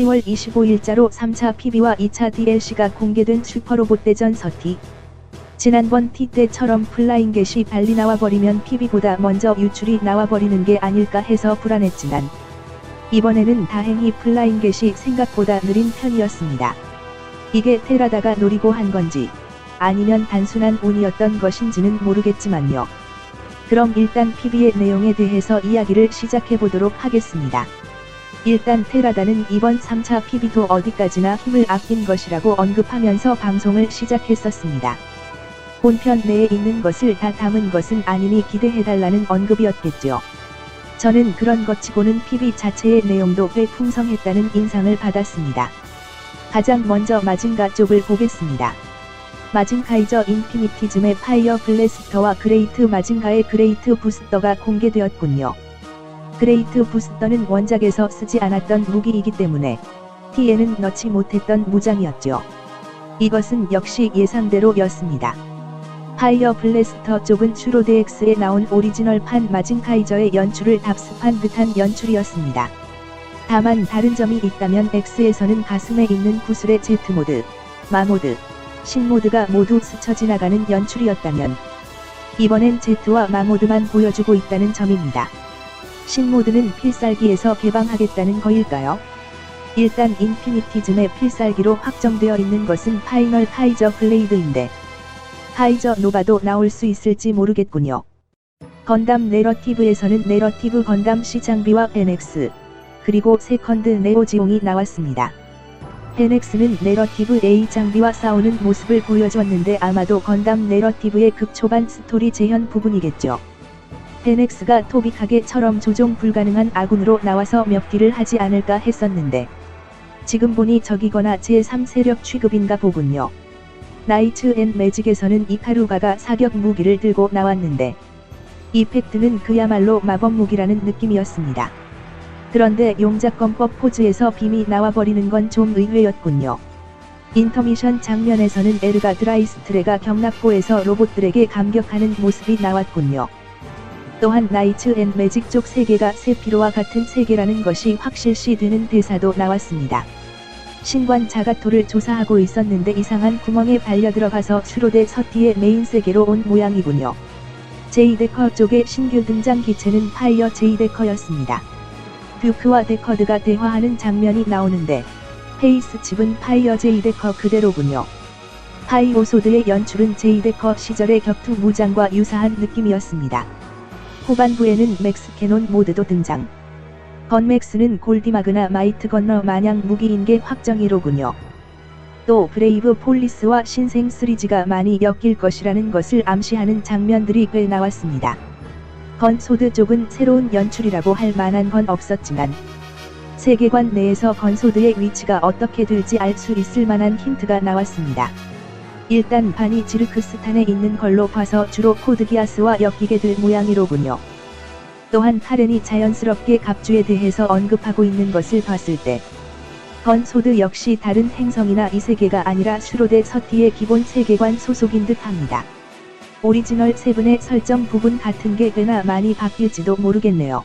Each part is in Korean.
10월 25일자로 3차 PB와 2차 DLC가 공개된 슈퍼로봇 대전 서티. 지난번 T 때처럼 플라잉 겟이 발리 나와버리면 PB보다 먼저 유출이 나와버리는 게 아닐까 해서 불안했지만 이번에는 다행히 플라잉 겟이 생각보다 느린 편이었습니다. 이게 테라다가 노리고 한 건지 아니면 단순한 운이었던 것인지는 모르겠지만요. 그럼 일단 PB의 내용에 대해서 이야기를 시작해 보도록 하겠습니다. 일단 테라다는 이번 3차 PB도 어디까지나 힘을 아낀 것이라고 언급하면서 방송을 시작했었습니다. 본편 내에 있는 것을 다 담은 것은 아니니 기대해달라는 언급이었겠죠. 저는 그런 것 치고는 PB 자체의 내용도 꽤 풍성했다는 인상을 받았습니다. 가장 먼저 마징가 쪽을 보겠습니다. 마징카이저 인피니티즘의 파이어 블래스터와 그레이트 마징가의 그레이트 부스터가 공개되었군요. 그레이트 부스터는 원작에서 쓰지 않았던 무기이기 때문에 T에는 넣지 못했던 무장이었죠. 이것은 역시 예상대로였습니다. 파이어 블래스터 쪽은 슈로데엑스에 나온 오리지널판 마징카이저의 연출을 답습한 듯한 연출이었습니다. 다만 다른 점이 있다면 X에서는 가슴에 있는 구슬의 Z모드, 마모드, 신모드가 모두 스쳐 지나가는 연출이었다면 이번엔 Z와 마모드만 보여주고 있다는 점입니다. 신모드는 필살기에서 개방하겠다는 거일까요? 일단 인피니티즘의 필살기로 확정되어 있는 것은 파이널 카이저 블레이드인데 카이저 노바도 나올 수 있을지 모르겠군요. 건담 내러티브에서는 내러티브 건담 C 장비와 베넥스 그리고 세컨드 네오지용이 나왔습니다. 베넥스는 내러티브 A 장비와 싸우는 모습을 보여줬는데 아마도 건담 내러티브의 극초반 스토리 재현 부분이겠죠. 베넥스가 토비카게처럼 조종 불가능한 아군으로 나와서 몇 딜을 하지 않을까 했었는데 지금 보니 적이거나 제3세력 취급인가 보군요. 나이츠 앤 매직에서는 이카루가가 사격 무기를 들고 나왔는데 이펙트는 그야말로 마법 무기라는 느낌이었습니다. 그런데 용작검법 포즈에서 빔이 나와버리는 건 좀 의외였군요. 인터미션 장면에서는 에르가 드라이스트레가 경납고에서 로봇들에게 감격하는 모습이 나왔군요. 또한 나이츠 앤 매직 쪽 세계가 세피로와 같은 세계라는 것이 확실시 되는 대사도 나왔습니다. 신관 자가토를 조사하고 있었는데 이상한 구멍에 발려 들어가서 슈로데 서티의 메인 세계로 온 모양이군요. 제이데커 쪽의 신규 등장 기체는 파이어 제이데커였습니다. 뷰크와 데커드가 대화하는 장면이 나오는데 페이스 칩은 파이어 제이데커 그대로군요. 파이오소드의 연출은 제이데커 시절의 격투 무장과 유사한 느낌이었습니다. 후반부에는 맥스 캐논 모드도 등장. 건맥스는 골디마그나 마이트 건너 마냥 무기인 게 확정이로군요. 또 브레이브 폴리스와 신생 시리즈가 많이 엮일 것이라는 것을 암시하는 장면들이 꽤 나왔습니다. 건소드 쪽은 새로운 연출이라고 할 만한 건 없었지만 세계관 내에서 건소드의 위치가 어떻게 될지 알 수 있을 만한 힌트가 나왔습니다. 일단 반이 지르크스탄에 있는 걸로 봐서 주로 코드기아스와 엮이게 될 모양이로군요. 또한 카렌이 자연스럽게 갑주에 대해서 언급하고 있는 것을 봤을 때 건소드 역시 다른 행성이나 이 세계가 아니라 슈로데 서티의 기본 세계관 소속인 듯 합니다. 오리지널 세븐의 설정 부분 같은 게 꽤나 많이 바뀔지도 모르겠네요.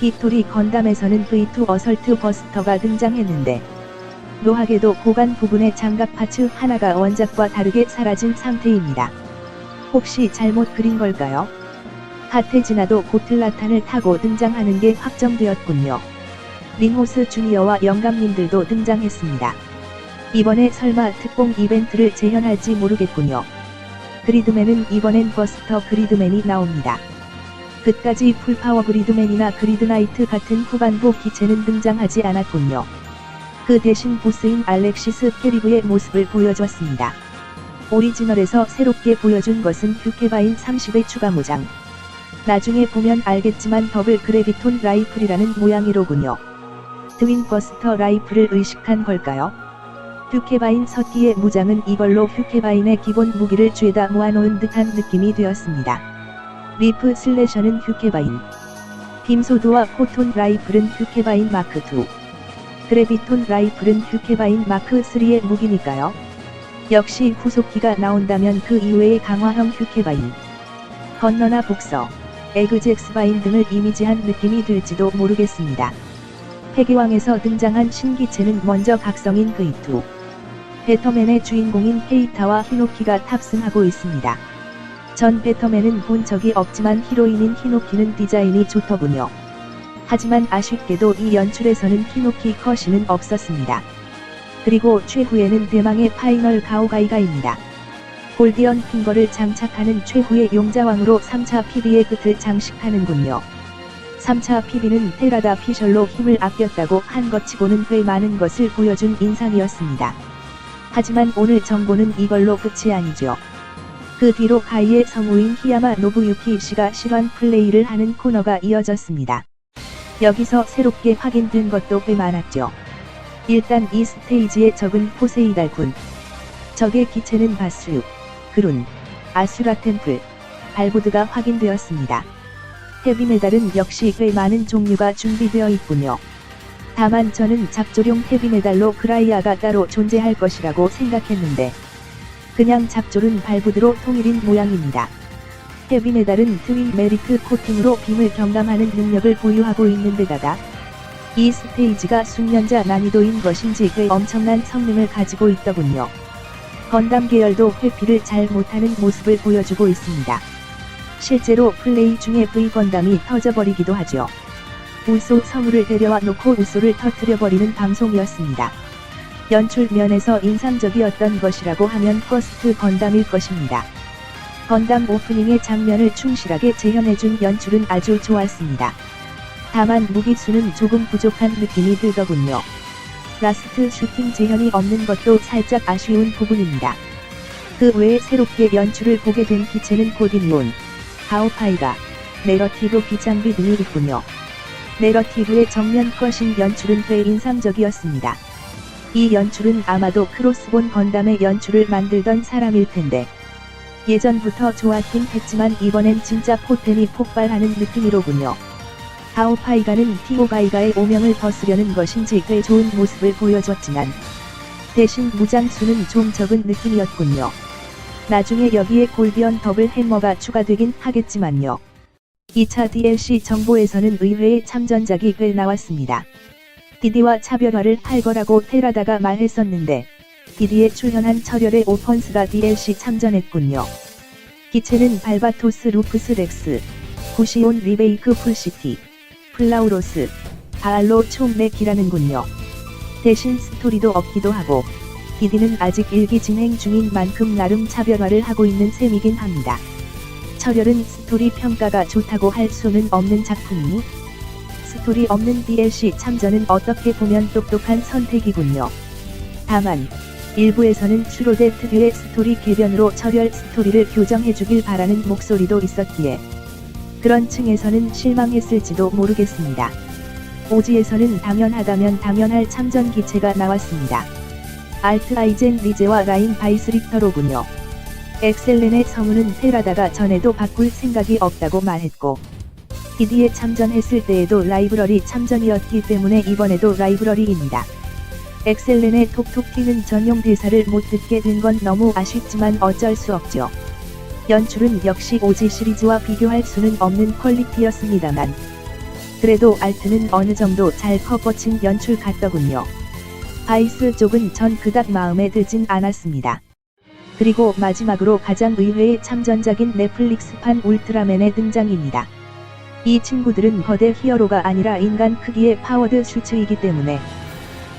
빅토리 건담에서는 V2 어설트 버스터가 등장했는데 묘하게도 고간 부분의 장갑 파츠 하나가 원작과 다르게 사라진 상태입니다. 혹시 잘못 그린 걸까요? 하테지나도 고틀라탄을 타고 등장하는 게 확정되었군요. 링호스 주니어와 영감님들도 등장했습니다. 이번에 설마 특공 이벤트를 재현할지 모르겠군요. 그리드맨은 이번엔 버스터 그리드맨이 나옵니다. 끝까지 풀파워 그리드맨이나 그리드나이트 같은 후반부 기체는 등장하지 않았군요. 그 대신 보스인 알렉시스 캐리브의 모습을 보여줬습니다. 오리지널에서 새롭게 보여준 것은 휴케바인 30의 추가 무장. 나중에 보면 알겠지만 더블 그래비톤 라이플이라는 모양이로군요. 트윈 버스터 라이플을 의식한 걸까요? 휴케바인 서티의 무장은 이걸로 휴케바인의 기본 무기를 죄다 모아놓은 듯한 느낌이 되었습니다. 리프 슬래셔는 휴케바인. 빔소드와 코톤 라이플은 휴케바인 마크2. 그래비톤 라이플은 휴케바인 마크 3의 무기니까요. 역시 후속기가 나온다면 그 이외의 강화형 휴케바인, 건너나 복서, 에그젝스바인 등을 이미지한 느낌이 들지도 모르겠습니다. 회계왕에서 등장한 신기체는 먼저 각성인 V2. 배터맨의 주인공인 케이타와 히노키가 탑승하고 있습니다. 전 배터맨은 본 적이 없지만 히로인인 히노키는 디자인이 좋더군요. 하지만 아쉽게도 이 연출에서는 히노키 컷이는 없었습니다. 그리고 최후에는 대망의 파이널 가오가이가입니다. 골디언 핑거를 장착하는 최후의 용자왕으로 3차 PB의 끝을 장식하는군요. 3차 PB는 테라다 피셜로 힘을 아꼈다고 한 것치고는 꽤 많은 것을 보여준 인상이었습니다. 하지만 오늘 정보는 이걸로 끝이 아니죠. 그 뒤로 가이의 성우인 히야마 노부유키 씨가 실환 플레이를 하는 코너가 이어졌습니다. 여기서 새롭게 확인된 것도 꽤 많았죠. 일단 이 스테이지의 적은 포세이달군. 적의 기체는 바스, 그룬, 아수라 템플, 발보드가 확인되었습니다. 헤비메달은 역시 꽤 많은 종류가 준비되어 있군요. 다만 저는 잡조용 헤비메달로 그라이아가 따로 존재할 것이라고 생각했는데 그냥 잡졸은 발부드로 통일인 모양입니다. 헤비메달은 트윈 메리트 코팅으로 빔을 경감하는 능력을 보유하고 있는 데다가 이 스테이지가 숙련자 난이도인 것인지 꽤 엄청난 성능을 가지고 있더군요. 건담 계열도 회피를 잘 못하는 모습을 보여주고 있습니다. 실제로 플레이 중에 V 건담이 터져버리기도 하죠. 우소 성우를 데려와 놓고 우소를 터뜨려버리는 방송이었습니다. 연출 면에서 인상적이었던 것이라고 하면 퍼스트 건담일 것입니다. 건담 오프닝의 장면을 충실하게 재현해준 연출은 아주 좋았습니다. 다만 무기수는 조금 부족한 느낌이 들더군요. 라스트 슈팅 재현이 없는 것도 살짝 아쉬운 부분입니다. 그 외에 새롭게 연출을 보게 된 기체는 고디니온, 가오파이가, 내러티브 비장비 등이 있군요. 내러티브의 정면 컷인 연출은 꽤 인상적이었습니다. 이 연출은 아마도 크로스본 건담의 연출을 만들던 사람일 텐데 예전부터 좋았긴 했지만 이번엔 진짜 포텐이 폭발하는 느낌이로군요. 가오파이가는 티오가이가의 오명을 벗으려는 것인지 꽤 좋은 모습을 보여줬지만 대신 무장수는 좀 적은 느낌이었군요. 나중에 여기에 골디언 더블 햄머가 추가되긴 하겠지만요. 2차 DLC 정보에서는 의외의 참전작이 꽤 나왔습니다. 디디와 차별화를 할 거라고 테라다가 말했었는데 디디에 출연한 철혈의 오펀스가 DLC 참전했군요. 기체는 발바토스 루프스 렉스, 구시온 리베이크 풀시티, 플라우로스, 바알로 총맥이라는군요. 대신 스토리도 없기도 하고 디디는 아직 일기 진행 중인 만큼 나름 차별화를 하고 있는 셈이긴 합니다. 철혈은 스토리 평가가 좋다고 할 수는 없는 작품이니 스토리 없는 DLC 참전은 어떻게 보면 똑똑한 선택이군요. 다만 일부에서는 슈로데 특유의 스토리 개변으로 철혈 스토리를 교정해주길 바라는 목소리도 있었기에 그런 층에서는 실망했을지도 모르겠습니다. 오지에서는 당연하다면 당연할 참전 기체가 나왔습니다. 알트 아이젠 리제와 라인 바이스리터로군요. 엑셀렌의 성우는 테라다가 전에도 바꿀 생각이 없다고 말했고 디디에 참전했을 때에도 라이브러리 참전이었기 때문에 이번에도 라이브러리입니다. 엑셀렌의 톡톡 튀는 전용 대사를 못 듣게 된 건 너무 아쉽지만 어쩔 수 없죠. 연출은 역시 오지 시리즈와 비교할 수는 없는 퀄리티였습니다만 그래도 알트는 어느 정도 잘 커버친 연출 같더군요. 바이스 쪽은 전 그닥 마음에 들진 않았습니다. 그리고 마지막으로 가장 의외의 참전작인 넷플릭스판 울트라맨의 등장입니다. 이 친구들은 거대 히어로가 아니라 인간 크기의 파워드 슈츠이기 때문에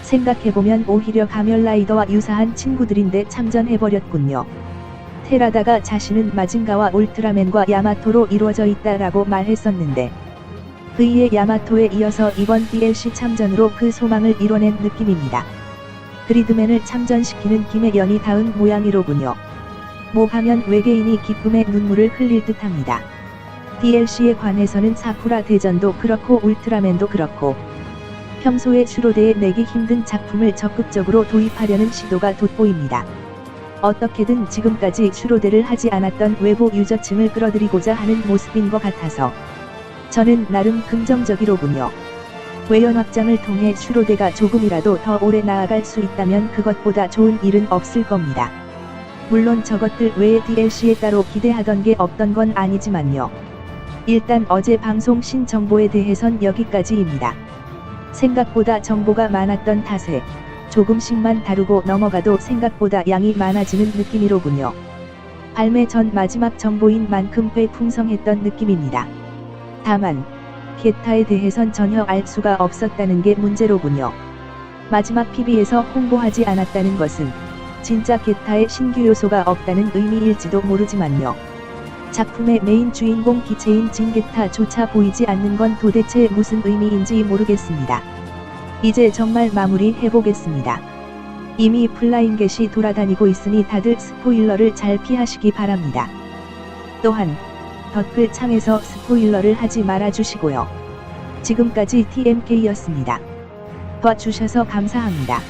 생각해보면 오히려 가멸라이더와 유사한 친구들인데 참전해버렸군요. 테라다가 자신은 마징가와 울트라맨과 야마토로 이루어져 있다라고 말했었는데 그이의 야마토에 이어서 이번 DLC 참전으로 그 소망을 이뤄낸 느낌입니다. 그리드맨을 참전시키는 김의 연이 닿은 모양이로군요. 뭐 하면 외계인이 기쁨의 눈물을 흘릴 듯합니다. DLC에 관해서는 사쿠라 대전도 그렇고 울트라맨도 그렇고 평소에 슈로데에 내기 힘든 작품을 적극적으로 도입하려는 시도가 돋보입니다. 어떻게든 지금까지 슈로데를 하지 않았던 외부 유저층을 끌어들이고자 하는 모습인 것 같아서 저는 나름 긍정적이로군요. 외연 확장을 통해 슈로데가 조금이라도 더 오래 나아갈 수 있다면 그것보다 좋은 일은 없을 겁니다. 물론 저것들 외에 DLC에 따로 기대하던 게 없던 건 아니지만요. 일단 어제 방송 신정보에 대해선 여기까지입니다. 생각보다 정보가 많았던 탓에 조금씩만 다루고 넘어가도 생각보다 양이 많아지는 느낌이로군요. 발매 전 마지막 정보인 만큼 꽤 풍성했던 느낌입니다. 다만 게타에 대해선 전혀 알 수가 없었다는 게 문제로군요. 마지막 PB에서 홍보하지 않았다는 것은 진짜 게타에 신규 요소가 없다는 의미일지도 모르지만요. 작품의 메인 주인공 기체인 진게타조차 보이지 않는 건 도대체 무슨 의미인지 모르겠습니다. 이제 정말 마무리 해보겠습니다. 이미 플라잉겟이 돌아다니고 있으니 다들 스포일러를 잘 피하시기 바랍니다. 또한 댓글 창에서 스포일러를 하지 말아주시고요. 지금까지 TMK였습니다. 봐주셔서 감사합니다.